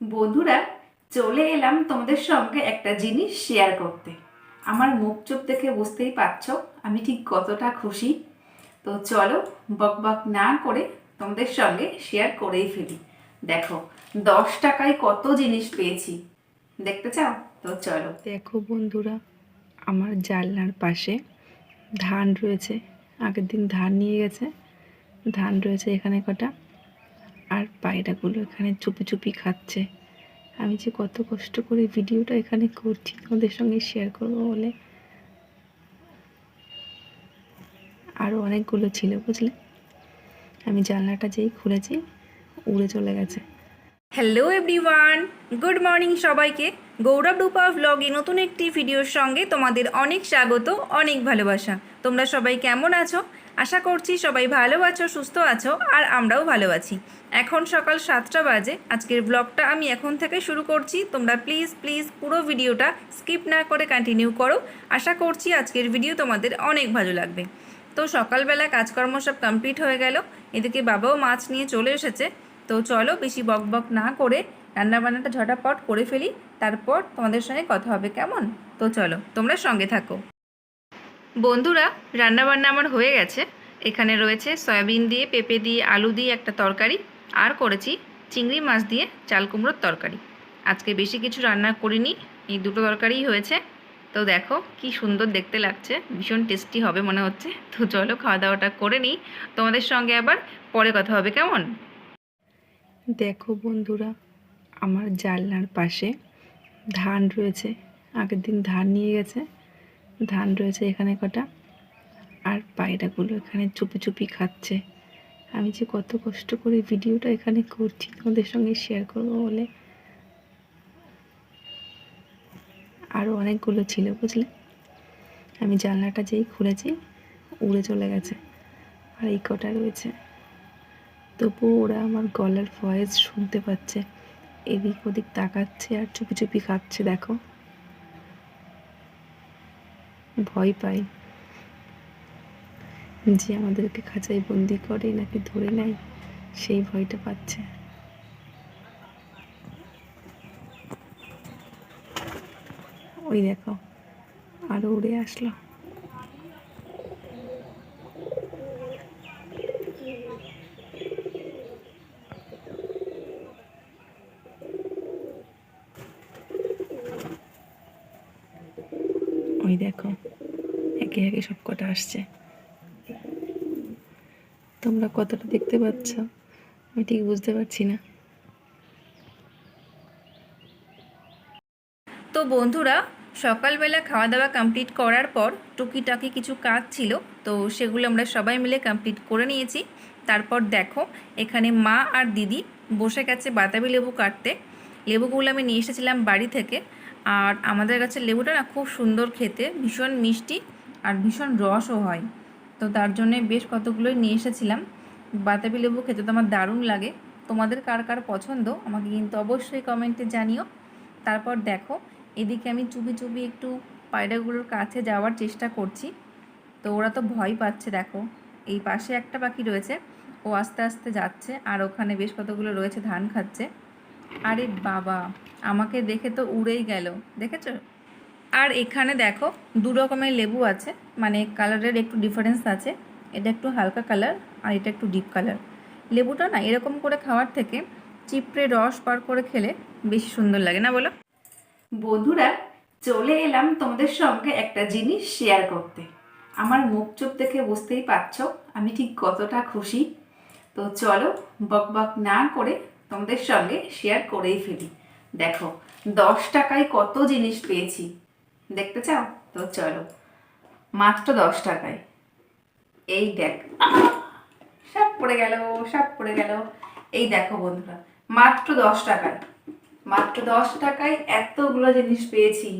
বন্ধুরা, চলে এলাম তোমাদের সঙ্গে একটা জিনিস শেয়ার করতে। আমার মুখ চোখ দেখে বুঝতেই পারছ, আমি ঠিক কতটা খুশি। তো চলো, বক বক না করে তোমাদের সঙ্গে শেয়ার করেই ফেলি। দেখো, দশ টাকায় কত জিনিস পেয়েছি। দেখতে চাও? তো চলো। দেখো বন্ধুরা, আমার জানলার পাশে ধান রয়েছে। আগের দিন ধান নিয়ে গেছে। ধান রয়েছে এখানে কটা। আর পায়রাগুলো এখানে চুপি চুপি খাচ্ছে। আমি যে কত কষ্ট করে ভিডিওটা এখানে করছি, তোমাদের সঙ্গে শেয়ার করব বলে। আরও অনেকগুলো ছিল, বুঝলে? আমি জানলাটা যেই খুলেছি, উড়ে চলে গেছে। হ্যালো এভরিওয়ান গুড মর্নিং সবাইকে। গৌরব রূপা ভ্লগে নতুন একটি ভিডিওর সঙ্গে তোমাদের অনেক স্বাগত, অনেক ভালোবাসা। তোমরা সবাই কেমন আছো? আশা করছি সবাই ভালো আছো, সুস্থ আছো, আর আমরাও ভালো আছি। এখন সকাল সাতটা বাজে, আজকের ব্লগটা আমি এখন থেকে শুরু করছি। তোমরা প্লিজ প্লিজ পুরো ভিডিওটা স্কিপ না করে কন্টিনিউ করো। আশা করছি আজকের ভিডিও তোমাদের অনেক ভালো লাগবে। তো সকালবেলা কাজকর্ম সব কমপ্লিট হয়ে গেল। এদিকে বাবাও মাছ নিয়ে চলে এসেছে। তো চলো বেশি বক বক না করে রান্নাবান্নাটা ঝটাপট করে ফেলি। তারপর তোমাদের সঙ্গে কথা হবে, কেমন? তো চলো, তোমরা সঙ্গে থাকো। বন্ধুরা, রান্নাবান্না আমার হয়ে গেছে। এখানে রয়েছে সয়াবিন দিয়ে, পেঁপে দিয়ে, আলু দিয়ে একটা তরকারি, আর করেছি চিংড়ি মাছ দিয়ে চাল কুমড়োর তরকারি। আজকে বেশি কিছু রান্না করিনি, এই দুটো তরকারিই হয়েছে। তো দেখো, কি সুন্দর দেখতে লাগছে, ভীষণ টেস্টি হবে মনে হচ্ছে। তো চলো, খাওয়া দাওয়াটা করে নিই। তোমাদের সঙ্গে আবার পরে কথা হবে, কেমন? দেখো বন্ধুরা, আমার জানলার পাশে ধান রয়েছে। আগের দিন ধান নিয়ে গেছে। ধান রয়েছে এখানে কটা। আর পায়রাগুলো এখানে চুপি চুপি খাচ্ছে। আমি যে কত কষ্ট করে ভিডিওটা এখানে করছি তোমাদের সঙ্গে শেয়ার করব বলে। আরও অনেকগুলো ছিল, বুঝলে? আমি জানলাটা যেই খুলেছি, উড়ে চলে গেছে। আর এই কটা রয়েছে। তবুও ওরা আমার গলার ভয়েস শুনতে পাচ্ছে। এদিক ওদিক তাকাচ্ছে আর চুপি চুপি খাচ্ছে দেখো। ভয় পাই। যে আমাদেরকে খাঁচায় বন্দি করে নাকি ধরে নেয়, সেই ভয়টা পাচ্ছে। ওই দেখো, আরও উড়ে আসলো। ওই দেখো, একে একে সব কটা আসছে। তোমরা কতটা দেখতে পাচ্ছ, আমি ঠিক বুঝতে পারছি না। তো বন্ধুরা, সকালবেলা খাওয়া দাওয়া কমপ্লিট করার পর টুকিটাকি কিছু কাজ ছিল, তো সেগুলো আমরা সবাই মিলে কমপ্লিট করে নিয়েছি। তারপর দেখো, এখানে মা আর দিদি বসে গেছে বাতাবি লেবু কাটতে। লেবুগুলো আমি নিয়ে এসেছিলাম বাড়ি থেকে। আর আমাদের কাছে লেবুটা না খুব সুন্দর খেতে, ভীষণ মিষ্টি আর ভীষণ রসও হয়। তো তার জন্যে বেশ কতগুলোই নিয়ে এসেছিলাম। বাতাবি লেবু খেতে তো আমার দারুণ লাগে। তোমাদের কার কার পছন্দ আমাকে কিন্তু অবশ্যই কমেন্টে জানিও। তারপর দেখো, এদিকে আমি চুপি চুপি একটু পায়রাগুলোর কাছে যাওয়ার চেষ্টা করছি। তো ওরা তো ভয় পাচ্ছে দেখো। এই পাশে একটা পাখি রয়েছে, ও আস্তে আস্তে যাচ্ছে আর ওখানে বেশ কতগুলো রয়েছে ধান খাচ্ছে। আরে বাবা! আমাকে দেখে তো উড়েই গেল, দেখেছ? আর এখানে দেখো, দু রকমের লেবু আছে মানে কালারের একটু ডিফারেন্স আছে। এটা একটু হালকা কালার আর এটা একটু ডিপ কালার। লেবুটা না এরকম করে খাওয়ার থেকে চিপড়ে রস পার করে খেলে বেশি সুন্দর লাগে, না বলো? বন্ধুরা, চলে এলাম তোমাদের সঙ্গে একটা জিনিস শেয়ার করতে। আমার মুখ চোখ দেখে বুঝতেই পারছ, আমি ঠিক কতটা খুশি। তো চলো বক বক না করে তোমাদের সঙ্গে শেয়ার করেই ফেলি। দেখো, দশ টাকায় কত জিনিস পেয়েছি। দেখতে চাও? তো চলো। মাত্র দশ টাকায়। এই দেখ। সব পড়ে গেল সব পড়ে গেল। এই দেখো বন্ধুরা, মাত্র দশ টাকায়। মাত্র দশ টাকায় এতগুলো জিনিস পেয়েছি।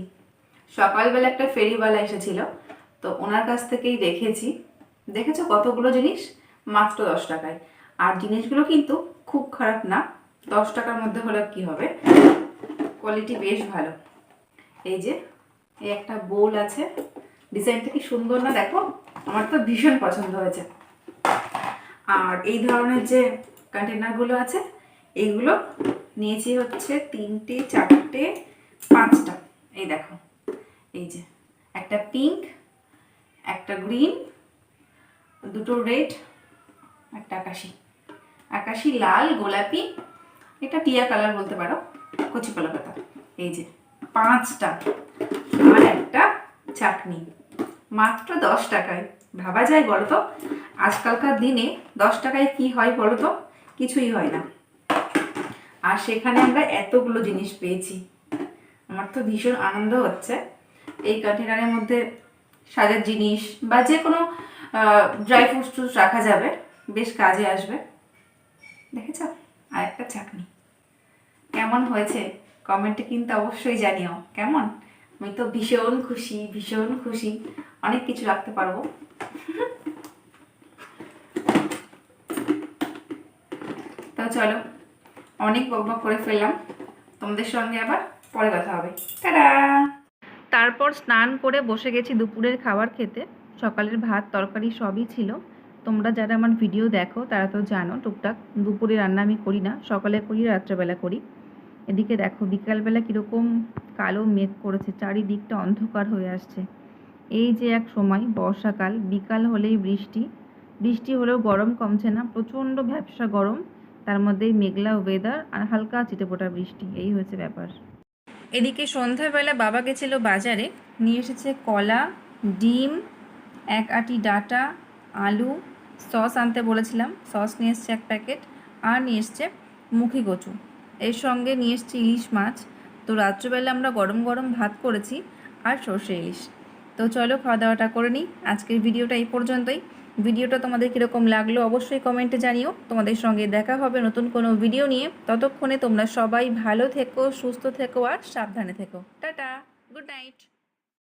সকালবেলা একটা ফেরিওয়ালা এসেছিল, তো ওনার কাছ থেকেই দেখেছি। দেখেছ কতগুলো জিনিস? মাত্র দশ টাকায়। আর জিনিসগুলো কিন্তু খুব খারাপ না। দশ টাকার মধ্যে হলে কি হবে? কোয়ালিটি বেশ ভালো। এই যে, এই একটা বোল আছে। ডিজাইনটা কি সুন্দর না? দেখো, আমার তো ভীষণ পছন্দ হয়েছে। আর এই ধরনের যে কন্টেনারগুলো আছে এইগুলো নিয়েছি হচ্ছে তিনটে, চারটে, পাঁচটা। এই দেখো, এই যে, একটা পিঙ্ক একটা গ্রিন দুটো রেড একটা আকাশি। আকাশি লাল, গোলাপি, এটা টিয়া কালার বলতে পারো। কচি কলাপাতা এই যে পাঁচটা আর একটা চাটনি। মাত্র দশ টাকায়। ভাবা যায় বলতো? আজকালকার দিনে দশ টাকায় কি হয় বলো তো কিছুই হয় না। আর সেখানে আমরা এতগুলো জিনিস পেয়েছি। আমার তো ভীষণ আনন্দ হচ্ছে। এই কন্টেনারের মধ্যে সাজার জিনিস বা যে কোনো ড্রাই ফ্রুটস টুস রাখা যাবে। বেশ কাজে আসবে। দেখেছ? আর একটা চাটনি। কেমন হয়েছে? কমেন্টে কিন্তু অবশ্যই জানিও। কেমন? আমি তো ভীষণ খুশি ভীষণ খুশি। অনেক কিছু রাখতে পারব। তো চলো, অনেক বক বক করে ফেললাম। তোমাদের সঙ্গে আবার পরে কথা হবে। তারপর স্নান করে বসে গেছি দুপুরের খাবার খেতে। সকালের ভাত, তরকারি সবই ছিল। তোমরা যারা আমার ভিডিও দেখো, তারা তো জানো, টুকটাক দুপুরে রান্না আমি করি না। সকালে করি, রাত্রেবেলা করি। এদিকে দেখো, বিকালবেলা কীরকম কালো মেঘ করেছে, চারিদিকটা অন্ধকার হয়ে আসছে। এই যে এক সময়, বর্ষাকাল, বিকাল হলেই বৃষ্টি। বৃষ্টি হলেও গরম কমছে না, প্রচণ্ড ভ্যাবসা গরম, তার মধ্যেই মেঘলা ওয়েদার আর হালকা চিটেপোটা বৃষ্টি, এই হয়েছে ব্যাপার। এদিকে সন্ধ্যাবেলা বাবা গেছিল বাজারে, নিয়ে এসেছে কলা, ডিম, এক আটি ডাটা, আলু, সস আনতে বলেছিলাম, সস নিয়ে এসছে এক প্যাকেট, আর নিয়ে এসছে মুখি কচু। এর সঙ্গে নিয়ে এসেছি ইলিশ মাছ। তো রাত্রেবেলা আমরা গরম গরম ভাত করেছি আর সর্ষে ইলিশ। তো চলো খাওয়া দাওয়াটা করে নিই। আজকের ভিডিওটা এই পর্যন্তই। ভিডিওটা তোমাদের কীরকম লাগল অবশ্যই কমেন্টে জানিও। তোমাদের সঙ্গে দেখা হবে নতুন কোনো ভিডিও নিয়ে। ততক্ষণে তোমরা সবাই ভালো থেকো, সুস্থ থেকো আর সাবধানে থেকো। Tata good night